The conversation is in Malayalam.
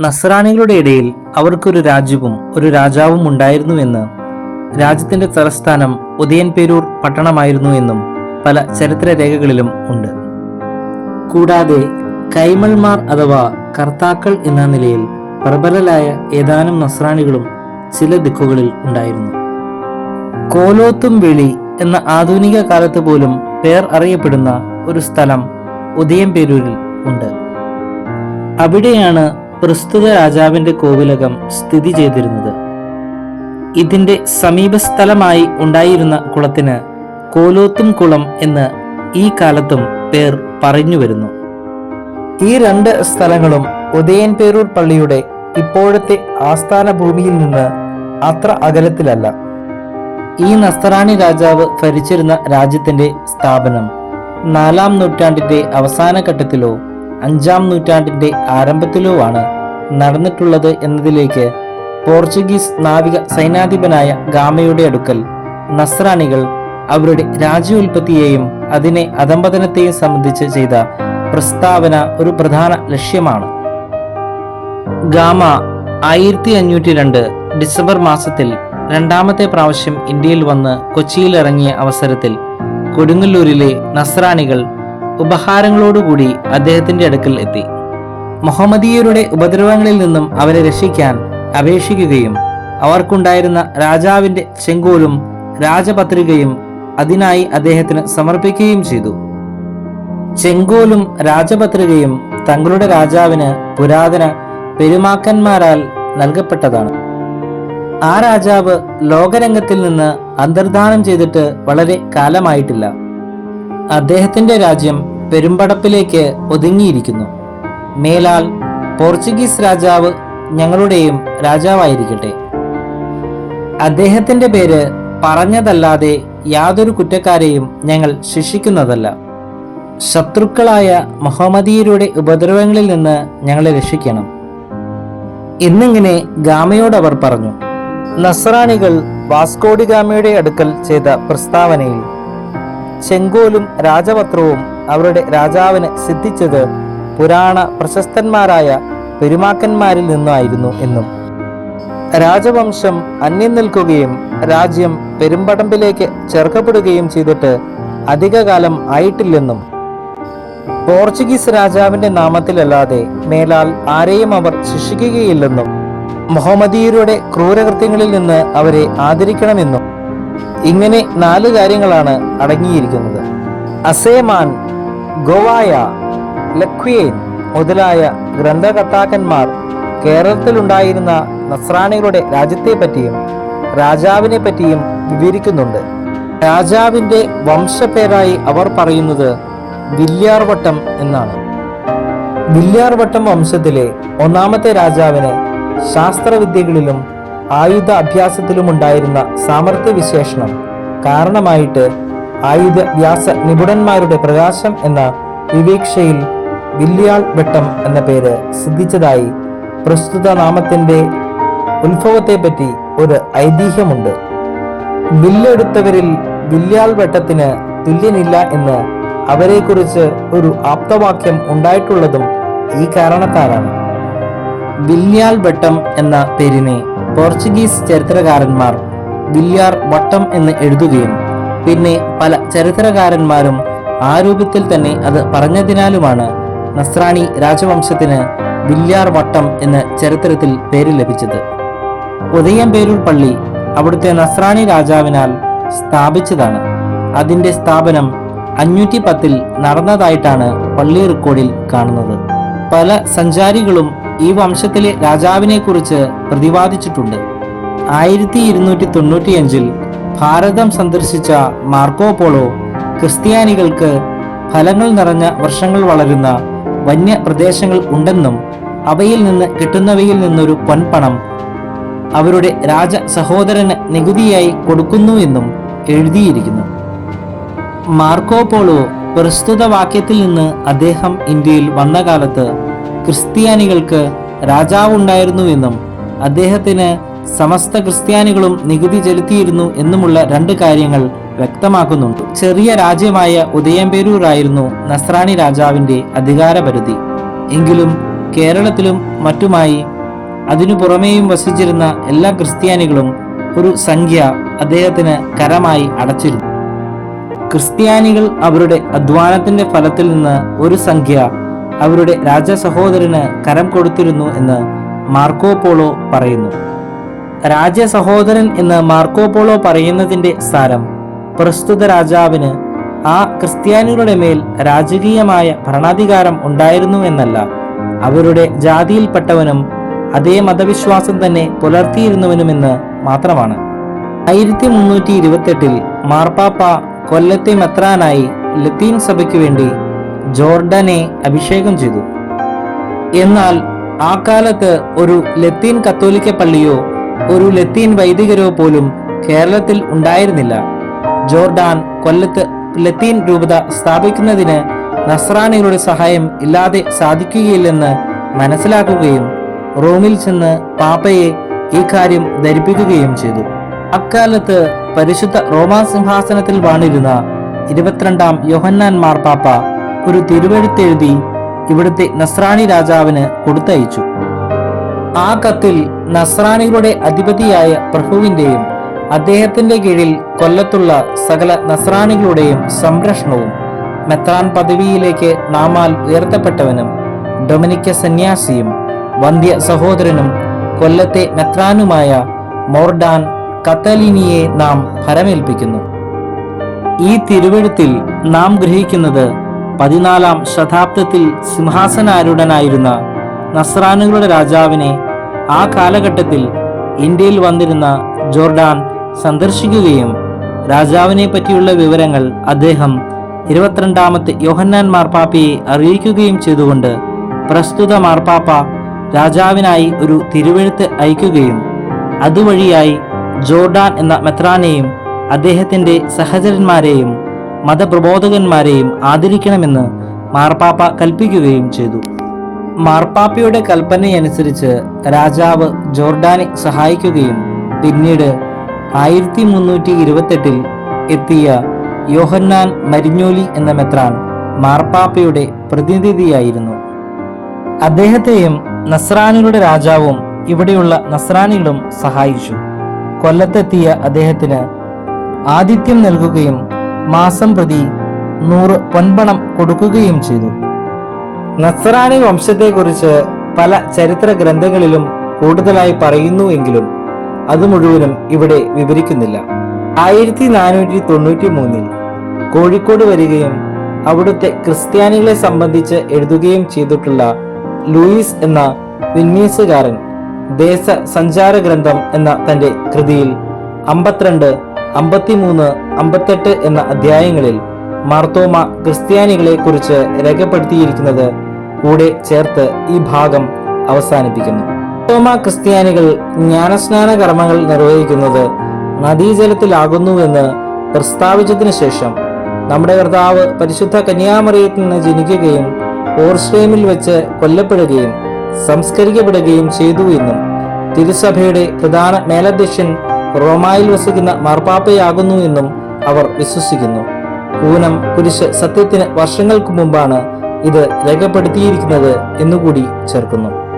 നസ്രാണികളുടെ ഇടയിൽ അവർക്കൊരു രാജ്യവും ഒരു രാജാവും ഉണ്ടായിരുന്നുവെന്ന് രാജ്യത്തിന്റെ തലസ്ഥാനം ഉദയൻപേരൂർ പട്ടണമായിരുന്നു എന്നും പല ചരിത്ര രേഖകളിലും ഉണ്ട്. കൂടാതെ കൈമൾമാർ അഥവാ കർത്താക്കൾ എന്ന നിലയിൽ പ്രബലരായ ഏതാനും നസ്രാണികളും ചില ദിക്കുകളിൽ ഉണ്ടായിരുന്നു. കോലോത്തും വെളി എന്ന ആധുനിക കാലത്ത് പോലും പേർ അറിയപ്പെടുന്ന ഒരു സ്ഥലം ഉദയംപേരൂരിൽ ഉണ്ട്. അവിടെയാണ് പ്രസ്തുത രാജാവിന്റെ കോവിലകം സ്ഥിതി ചെയ്തിരുന്നത്. ഇതിന്റെ സമീപസ്ഥലമായി ഉണ്ടായിരുന്ന കുളത്തിന് കോലോത്തും കുളം എന്ന് ഈ കാലത്തും പേർ പറഞ്ഞു വരുന്നു. ഈ രണ്ട് സ്ഥലങ്ങളും ഉദയൻപേരൂർ പള്ളിയുടെ ഇപ്പോഴത്തെ ആസ്ഥാന ഭൂമിയിൽ നിന്ന് അത്ര അകലത്തിലല്ല. ഈ നസ്തറാണി രാജാവ് ഭരിച്ചിരുന്ന രാജ്യത്തിന്റെ സ്ഥാപനം നാലാം നൂറ്റാണ്ടിന്റെ അവസാന ഘട്ടത്തിലോ അഞ്ചാം നൂറ്റാണ്ടിന്റെ ആരംഭത്തിലോ ആണ് നടന്നിട്ടുള്ളത് എന്നതിലേക്ക് പോർച്ചുഗീസ് നാവിക സൈനാധിപനായ ഗാമയുടെ അടുക്കൽ നസ്രാണികൾ അവരുടെ രാജ്യോൽപത്തിയെയും അതിനെ അധംപതനത്തെയും സംബന്ധിച്ച് ചെയ്ത പ്രസ്താവന ഒരു പ്രധാന ലക്ഷ്യമാണ്. ഗാമ ആയിരത്തി അഞ്ഞൂറ്റി രണ്ട് ഡിസംബർ മാസത്തിൽ രണ്ടാമത്തെ പ്രാവശ്യം ഇന്ത്യയിൽ വന്ന് കൊച്ചിയിൽ ഇറങ്ങിയ അവസരത്തിൽ കൊടുങ്ങല്ലൂരിലെ നസ്രാണികൾ ഉപഹാരങ്ങളോടുകൂടി അദ്ദേഹത്തിന്റെ അടുക്കൽ എത്തി. മുഹമ്മദീയരുടെ ഉപദ്രവങ്ങളിൽ നിന്നും അവരെ രക്ഷിക്കാൻ അപേക്ഷിക്കുകയും അവർക്കുണ്ടായിരുന്ന രാജാവിന്റെ ചെങ്കോലും രാജപത്രികയും അതിനായി അദ്ദേഹത്തിന് സമർപ്പിക്കുകയും ചെയ്തു. ചെങ്കോലും രാജപത്രികയും തങ്ങളുടെ രാജാവിന് പുരാതന പെരുമാക്കന്മാരാൽ നൽകപ്പെട്ടതാണ്. ആ രാജാവ് ലോകരംഗത്തിൽ നിന്ന് അന്തർധാനം ചെയ്തിട്ട് വളരെ കാലമായിട്ടില്ല. അദ്ദേഹത്തിന്റെ രാജ്യം പെരുമ്പടപ്പിലേക്ക് ഒതുങ്ങിയിരിക്കുന്നു. മേലാൽ പോർച്ചുഗീസ് രാജാവ് ഞങ്ങളുടെയും രാജാവായിരിക്കട്ടെ. അദ്ദേഹത്തിന്റെ പേര് പറഞ്ഞതല്ലാതെ യാതൊരു കുറ്റക്കാരെയും ഞങ്ങൾ ശിക്ഷിക്കുന്നതല്ല. ശത്രുക്കളായ മുഹമ്മദീയരുടെ ഉപദ്രവങ്ങളിൽ നിന്ന് ഞങ്ങളെ രക്ഷിക്കണം. എന്നിങ്ങനെ ഗാമയോട് അവർ പറഞ്ഞു നസ്രാണികൾ വാസ്കോഡി ഗാമയുടെ അടുക്കൽ ചെയ്ത പ്രസ്താവനയിൽ ചെങ്കോലും രാജപത്രവും അവരുടെ രാജാവിന് സിദ്ധിച്ചത് പുരാണ പ്രശസ്തന്മാരായ പെരുമാക്കന്മാരിൽ നിന്നായിരുന്നു എന്നും. രാജവംശം അന്യം നിൽക്കുകയും രാജ്യം പെരുമ്പടമ്പിലേക്ക് ചേർക്കപ്പെടുകയും ചെയ്തിട്ട് അധികകാലം ആയിട്ടില്ലെന്നും. പോർച്ചുഗീസ് രാജാവിന്റെ നാമത്തിലല്ലാതെ മേലാൽ ആരെയും അവർ ശിക്ഷിക്കുകയില്ലെന്നും. മുഹമ്മദീയരുടെ ക്രൂരകൃത്യങ്ങളിൽ നിന്ന് അവരെ ആദരിക്കണമെന്നും. ഇങ്ങനെ നാല് കാര്യങ്ങളാണ് അടങ്ങിയിരിക്കുന്നത്. അസേമാൻ ഗോവായ ലഖ്വിയേൻ മുതലായ ഗ്രന്ഥകർത്താക്കന്മാർ കേരളത്തിലുണ്ടായിരുന്ന നസ്രാണികളുടെ രാജ്യത്തെ പറ്റിയും രാജാവിനെ പറ്റിയും വിവരിക്കുന്നുണ്ട്. രാജാവിന്റെ വംശപേരായി അവർ പറയുന്നത് വില്യാർവട്ടം എന്നാണ്. വില്യാർവട്ടം വംശത്തിലെ ഒന്നാമത്തെ രാജാവിന് ശാസ്ത്രവിദ്യകളിലും ആയുധ അഭ്യാസത്തിലുമുണ്ടായിരുന്ന സാമർഥ്യ വിശേഷണം കാരണമായിട്ട് ആയുധ വ്യാസ നിപുണന്മാരുടെ പ്രകാശം എന്ന വിവേക്ഷയിൽ വില്യാൾ വെട്ടം എന്ന പേര് സിദ്ധിച്ചതായി പ്രസ്തുത നാമത്തിന്റെ ഉത്ഭവത്തെപ്പറ്റി ഒരു ഐതിഹ്യമുണ്ട്. വില്ലെടുത്തവരിൽ വില്യാൾ വെട്ടത്തിന് തുല്യനില്ല എന്ന് അവരെക്കുറിച്ച് ഒരു ആപ്തവാക്യം ഉണ്ടായിട്ടുള്ളതും ഈ കാരണത്താലാണ്. വില്യാൽ വെട്ടം എന്ന പേരിനെ പോർച്ചുഗീസ് ചരിത്രകാരന്മാർ വില്യാർ വട്ടം എന്ന് എഴുതുകയും പിന്നെ പല ചരിത്രകാരന്മാരും ആ രൂപത്തിൽ തന്നെ അത് പറഞ്ഞതിനാലുമാണ് നസ്രാണി രാജവംശത്തിന് വില്യാർ വട്ടം എന്ന ചരിത്രത്തിൽ പേര് ലഭിച്ചത്. ഉദയംപേരൂർ പള്ളി അവിടുത്തെ നസ്രാണി രാജാവിനാൽ സ്ഥാപിച്ചതാണ്. അതിന്റെ സ്ഥാപനം അഞ്ഞൂറ്റി പത്തിൽ നടന്നതായിട്ടാണ് പള്ളി റെക്കോർഡിൽ കാണുന്നത്. പല സഞ്ചാരികളും ഈ വംശത്തിലെ രാജാവിനെ കുറിച്ച് പ്രതിപാദിച്ചിട്ടുണ്ട്. ആയിരത്തി ഇരുന്നൂറ്റി തൊണ്ണൂറ്റിയഞ്ചിൽ ഭാരതം സന്ദർശിച്ച മാർക്കോ പോളോ ക്രിസ്ത്യാനികൾക്ക് ഫലങ്ങൾ നിറഞ്ഞ വർഷങ്ങൾ വളരുന്ന വന്യ പ്രദേശങ്ങൾ ഉണ്ടെന്നും അവയിൽ നിന്ന് കിട്ടുന്നവയിൽ നിന്നൊരു പൊൻപണം അവരുടെ രാജ സഹോദരന് നികുതിയായി കൊടുക്കുന്നു എന്നും എഴുതിയിരിക്കുന്നു. മാർക്കോ പോളോ പ്രസ്തുത വാക്യത്തിൽ നിന്ന് അദ്ദേഹം ഇന്ത്യയിൽ വന്ന കാലത്ത് ക്രിസ്ത്യാനികൾക്ക് രാജാവുണ്ടായിരുന്നുവെന്നും അദ്ദേഹത്തിന് സമസ്ത ക്രിസ്ത്യാനികളും നികുതി ചെലുത്തിയിരുന്നു എന്നുമുള്ള രണ്ട് കാര്യങ്ങൾ വ്യക്തമാക്കുന്നുണ്ട്. ചെറിയ രാജ്യമായ ഉദയംപേരൂർ ആയിരുന്നു നസ്രാണി രാജാവിന്റെ അധികാരപരിധി. എങ്കിലും കേരളത്തിലും മറ്റുമായി അതിനു പുറമേയും വസിച്ചിരുന്ന എല്ലാ ക്രിസ്ത്യാനികളും ഒരു സംഖ്യ അദ്ദേഹത്തിന് കരമായി അടച്ചിരുന്നു. ക്രിസ്ത്യാനികൾ അവരുടെ അധ്വാനത്തിന്റെ ഫലത്തിൽ നിന്ന് ഒരു സംഖ്യ അവരുടെ രാജസഹോദരന് കരം കൊടുത്തിരുന്നു എന്ന് മാർക്കോ പോളോ പറയുന്നു. രാജസഹോദരൻ എന്ന് മാർക്കോ പോളോ പറയുന്നതിന്റെ സാരം പ്രസ്തുത രാജാവിന് ആ ക്രിസ്ത്യാനികളുടെ മേൽ രാജകീയമായ ഭരണാധികാരം ഉണ്ടായിരുന്നു എന്നല്ല. അവരുടെ ജാതിയിൽപ്പെട്ടവനും അതേ മതവിശ്വാസം തന്നെ പുലർത്തിയിരുന്നവനുമെന്ന് മാത്രമാണ്. ആയിരത്തി മുന്നൂറ്റി ഇരുപത്തെട്ടിൽ മാർപ്പാപ്പ കൊല്ലത്തെ മെത്രാനായി ലത്തീൻ സഭയ്ക്ക് വേണ്ടി ജോർഡനെ അഭിഷേകം ചെയ്തു. എന്നാൽ ആ കാലത്ത് ഒരു ലത്തീൻ കത്തോലിക്ക പള്ളിയോ ഒരു ലത്തീൻ വൈദികരോ പോലും കേരളത്തിൽ ഉണ്ടായിരുന്നില്ല. ജോർഡാൻ കൊല്ലത്ത് ലത്തീൻ രൂപത സ്ഥാപിക്കുന്നതിന് നസ്രാണികളുടെ സഹായം ഇല്ലാതെ സാധിക്കുകയില്ലെന്ന് മനസ്സിലാക്കുകയും റോമിൽ ചെന്ന് പാപ്പയെ ഈ കാര്യം ധരിപ്പിക്കുകയും ചെയ്തു. അക്കാലത്ത് പരിശുദ്ധ റോമാ സിംഹാസനത്തിൽ വാണിരുന്ന ഇരുപത്തിരണ്ടാം യോഹന്നാൻ മാർപ്പാപ്പ ഒരു തിരുവഴുത്തെഴുതി ഇവിടുത്തെ നസ്രാണി രാജാവിന് കൊടുത്തയച്ചു. ആ കത്തിൽ നസ്രാണികളുടെ അധിപതിയായ പ്രഭുവിന്റെയും അദ്ദേഹത്തിന്റെ കീഴിൽ കൊല്ലത്തുള്ള സകല നസ്രാണികളുടെയും സംരക്ഷണവും മെത്രാൻ പദവിയിലേക്ക് നാമാൽ ഉയർത്തപ്പെട്ടവനും ഡൊമിനിക്ക സന്യാസിയും വന്ധ്യ സഹോദരനും കൊല്ലത്തെ മെത്രാനുമായ മോർഡാൻ കത്തലിനിയെ നാം ഫലമേൽപ്പിക്കുന്നു ഈ തിരുവഴുത്തിൽ നാം ഗ്രഹിക്കുന്നത് പതിനാലാം ശതാബ്ദത്തിൽ സിംഹാസനാരൂഢനായിരുന്ന നസ്രാനുകളുടെ രാജാവിനെ ആ കാലഘട്ടത്തിൽ ഇന്ത്യയിൽ വന്നിരുന്ന ജോർഡാൻ സന്ദർശിക്കുകയും രാജാവിനെ പറ്റിയുള്ള വിവരങ്ങൾ അദ്ദേഹം ഇരുപത്തിരണ്ടാമത്തെ യോഹന്നാൻ മാർപ്പാപ്പയെ അറിയിക്കുകയും ചെയ്തുകൊണ്ട് പ്രസ്തുത മാർപ്പാപ്പ രാജാവിനായി ഒരു തിരുവെഴുത്ത് അയക്കുകയും അതുവഴിയായി ജോർഡാൻ എന്ന മെത്രാനെയും അദ്ദേഹത്തിന്റെ സഹചരന്മാരെയും മതപ്രബോധകന്മാരെയും ആദരിക്കണമെന്ന് മാർപ്പാപ്പ കൽപ്പിക്കുകയും ചെയ്തു. മാർപ്പാപ്പയുടെ കൽപ്പനയനുസരിച്ച് രാജാവ് ജോർഡാനെ സഹായിക്കുകയും പിന്നീട് ആയിരത്തി മുന്നൂറ്റി ഇരുപത്തെട്ടിൽ എത്തിയ യോഹന്നാൻ മരിഞ്ഞോലി എന്ന മെത്രാൻ മാർപ്പാപ്പയുടെ പ്രതിനിധിയായിരുന്നു. അദ്ദേഹത്തെയും നസ്രാനികളുടെ രാജാവും ഇവിടെയുള്ള നസ്രാനികളും സഹായിച്ചു. കൊല്ലത്തെത്തിയ അദ്ദേഹത്തിന് ആതിഥ്യം നൽകുകയും മാസം പ്രതി നൂറ് പൊൻപണം കൊടുക്കുകയും ചെയ്തു. നസ്രാണി വംശത്തെക്കുറിച്ച് പല ചരിത്ര ഗ്രന്ഥങ്ങളിലും കൂടുതലായി പറയുന്നു എങ്കിലും അത് മുഴുവനും ഇവിടെ വിവരിക്കുന്നില്ല. ആയിരത്തി നാനൂറ്റി തൊണ്ണൂറ്റി മൂന്നിൽ കോഴിക്കോട് വരികയും അവിടുത്തെ ക്രിസ്ത്യാനികളെ സംബന്ധിച്ച് എഴുതുകയും ചെയ്തിട്ടുള്ള ലൂയിസ് എന്ന വിന്യസുകാരൻ ദേശ സഞ്ചാര ഗ്രന്ഥം എന്ന തന്റെ കൃതിയിൽ അമ്പത്തിരണ്ട് അമ്പത്തിമൂന്ന് അമ്പത്തെട്ട് എന്ന അധ്യായങ്ങളിൽ മാർത്തോമ ക്രിസ്ത്യാനികളെ കുറിച്ച് രേഖപ്പെടുത്തിയിരിക്കുന്നത് കൂടെ ചേർത്ത് ഈ ഭാഗം അവസാനിപ്പിക്കുന്നു. മാർത്തോമ ക്രിസ്ത്യാനികൾ ജ്ഞാനസ്നാന കർമ്മങ്ങൾ നിർവഹിക്കുന്നത് നദീജലത്തിലാകുന്നുവെന്ന് പ്രസ്താവിച്ചതിനു ശേഷം നമ്മുടെ കർത്താവ് പരിശുദ്ധ കന്യാമറിയത്തിൽ നിന്ന് ജനിക്കുകയും ഓർസ്ലേമിൽ വെച്ച് കൊല്ലപ്പെടുകയും സംസ്കരിക്കപ്പെടുകയും ചെയ്തു എന്നും തിരുസഭയുടെ പ്രധാന മേലധ്യക്ഷൻ റോമായിൽ വസിക്കുന്ന മാർപ്പാപ്പയാകുന്നു എന്നും അവർ വിശ്വസിക്കുന്നു. പൂനം കുരിശ് സത്യത്തിന് വർഷങ്ങൾക്ക് മുമ്പാണ് ഇത് രേഖപ്പെടുത്തിയിരിക്കുന്നത് എന്നുകൂടി ചേർക്കുന്നു.